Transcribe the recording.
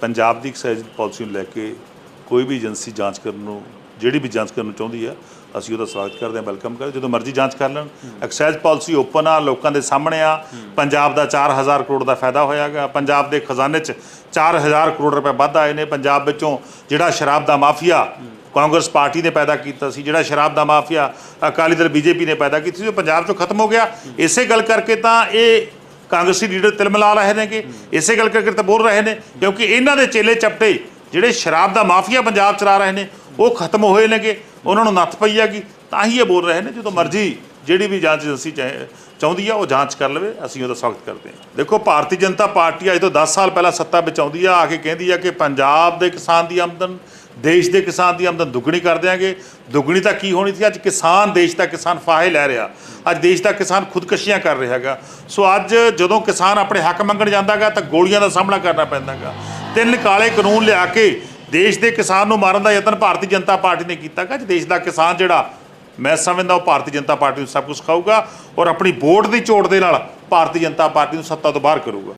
ਪੰਜਾਬ ਦੀ excise policy ਨੂੰ ਲੈ ਕੇ ਕੋਈ ਵੀ ਏਜੰਸੀ ਜਾਂਚ ਕਰਨ ਨੂੰ, ਜਿਹੜੀ ਵੀ ਜਾਂਚ ਕਰਨ ਨੂੰ ਚਾਹੁੰਦੀ ਆ, ਅਸੀਂ ਉਹਦਾ ਸਵਾਗਤ ਕਰਦੇ ਹਾਂ, ਵੈਲਕਮ ਕਰਦੇ ਜਦੋਂ ਮਰਜ਼ੀ ਜਾਂਚ ਕਰ ਲੈਣ। ਐਕਸਾਈਜ਼ ਪਾਲਿਸੀ ਓਪਨ ਆ, ਲੋਕਾਂ ਦੇ ਸਾਹਮਣੇ ਆ। ਪੰਜਾਬ ਦਾ 4000 ਕਰੋੜ ਦਾ ਫਾਇਦਾ ਹੋਇਆਗਾ। ਪੰਜਾਬ ਦੇ ਖਜ਼ਾਨੇ 'ਚ 4000 ਕਰੋੜ ਰੁਪਏ ਵੱਧ ਆਏ ਨੇ। ਪੰਜਾਬ ਵਿੱਚੋਂ ਜਿਹੜਾ ਸ਼ਰਾਬ ਦਾ ਮਾਫੀਆ ਕਾਂਗਰਸ ਪਾਰਟੀ ਨੇ ਪੈਦਾ ਕੀਤਾ ਸੀ, ਜਿਹੜਾ ਸ਼ਰਾਬ ਦਾ ਮਾਫੀਆ ਅਕਾਲੀ ਦਲ ਬੀਜੇਪੀ ਨੇ ਪੈਦਾ ਕੀਤੀ ਸੀ, ਉਹ ਪੰਜਾਬ 'ਚੋਂ ਖਤਮ ਹੋ ਗਿਆ। ਇਸੇ ਗੱਲ ਕਰਕੇ ਤਾਂ ਇਹ ਕਾਂਗਰਸੀ ਲੀਡਰ ਤਿਲਮਲਾ ਰਹੇ ਨੇਗੇ। ਇਸੇ ਗੱਲ ਕਰਕੇ ਤਾਂ ਬੋਲ ਰਹੇ ਨੇ, ਕਿਉਂਕਿ ਇਹਨਾਂ ਦੇ ਚੇਲੇ ਚਪਟੇ ਜਿਹੜੇ ਸ਼ਰਾਬ ਦਾ ਮਾਫੀਆ ਪੰਜਾਬ ਚਲਾ ਰਹੇ ਨੇ, ਉਹ ਖਤਮ ਹੋਏ ਨੇਗੇ, ਉਹਨਾਂ ਨੂੰ ਨੱਥ ਪਈ ਹੈਗੀ, ਤਾਂ ਹੀ ਇਹ ਬੋਲ ਰਹੇ ਨੇ ਜਦੋਂ ਮਰਜ਼ੀ ਜਿਹੜੀ ਵੀ ਜਾਂਚ ਏਜੰਸੀ ਚਾਹੁੰਦੀ ਆ, ਉਹ ਜਾਂਚ ਕਰ ਲਵੇ, ਅਸੀਂ ਉਹਦਾ ਸਵਾਗਤ ਕਰਦੇ ਹਾਂ। ਦੇਖੋ, ਭਾਰਤੀ ਜਨਤਾ ਪਾਰਟੀ ਅੱਜ ਤੋਂ 10 ਸਾਲ ਪਹਿਲਾਂ ਸੱਤਾ ਵਿੱਚ ਆਉਂਦੀ ਆ ਆ ਕੇ ਕਹਿੰਦੀ ਆ ਕਿ ਪੰਜਾਬ ਦੇ ਕਿਸਾਨ ਦੀ ਆਮਦਨ, ਦੇਸ਼ ਦੇ ਕਿਸਾਨ ਦੀ ਆਮਦਨ ਦੁੱਗਣੀ ਕਰ ਦਿਆਂਗੇ। ਦੁੱਗਣੀ ਤਾਂ ਕੀ ਹੋਣੀ ਸੀ? ਅੱਜ ਕਿਸਾਨ ਦੇਸ਼ ਦਾ ਕਿਸਾਨ ਫਾਹੇ ਲੈ ਰਿਹਾ। ਅੱਜ ਦੇਸ਼ ਦਾ ਕਿਸਾਨ ਖੁਦਕਸ਼ੀਆਂ ਕਰ ਰਿਹਾ ਹੈਗਾ। ਸੋ ਅੱਜ ਜਦੋਂ ਕਿਸਾਨ ਆਪਣੇ ਹੱਕ ਮੰਗਣ ਜਾਂਦਾਗਾ, ਤਾਂ ਗੋਲੀਆਂ ਦਾ ਸਾਹਮਣਾ ਕਰਨਾ ਪੈਂਦਾਗਾ। ਤਿੰਨ ਕਾਲੇ ਕਾਨੂੰਨ ਲਿਆ ਕੇ ਦੇਸ਼ ਦੇ ਕਿਸਾਨ ਨੂੰ ਮਾਰਨ ਦਾ ਯਤਨ ਭਾਰਤੀ ਜਨਤਾ ਪਾਰਟੀ ਨੇ ਕੀਤਾਗਾ। ਅੱਜ ਦੇਸ਼ ਦਾ ਕਿਸਾਨ ਜਿਹੜਾ ਮੈਂ ਸਮਝਦਾ ਉਹ ਭਾਰਤੀ ਜਨਤਾ ਪਾਰਟੀ ਨੂੰ ਸਭ ਕੁਝ ਖਾਊਗਾ ਔਰ ਆਪਣੀ ਵੋਟ ਦੀ ਝੋੜ ਦੇ ਨਾਲ ਭਾਰਤੀ ਜਨਤਾ ਪਾਰਟੀ ਨੂੰ ਸੱਤਾ ਤੋਂ ਬਾਹਰ ਕਰੂਗਾ।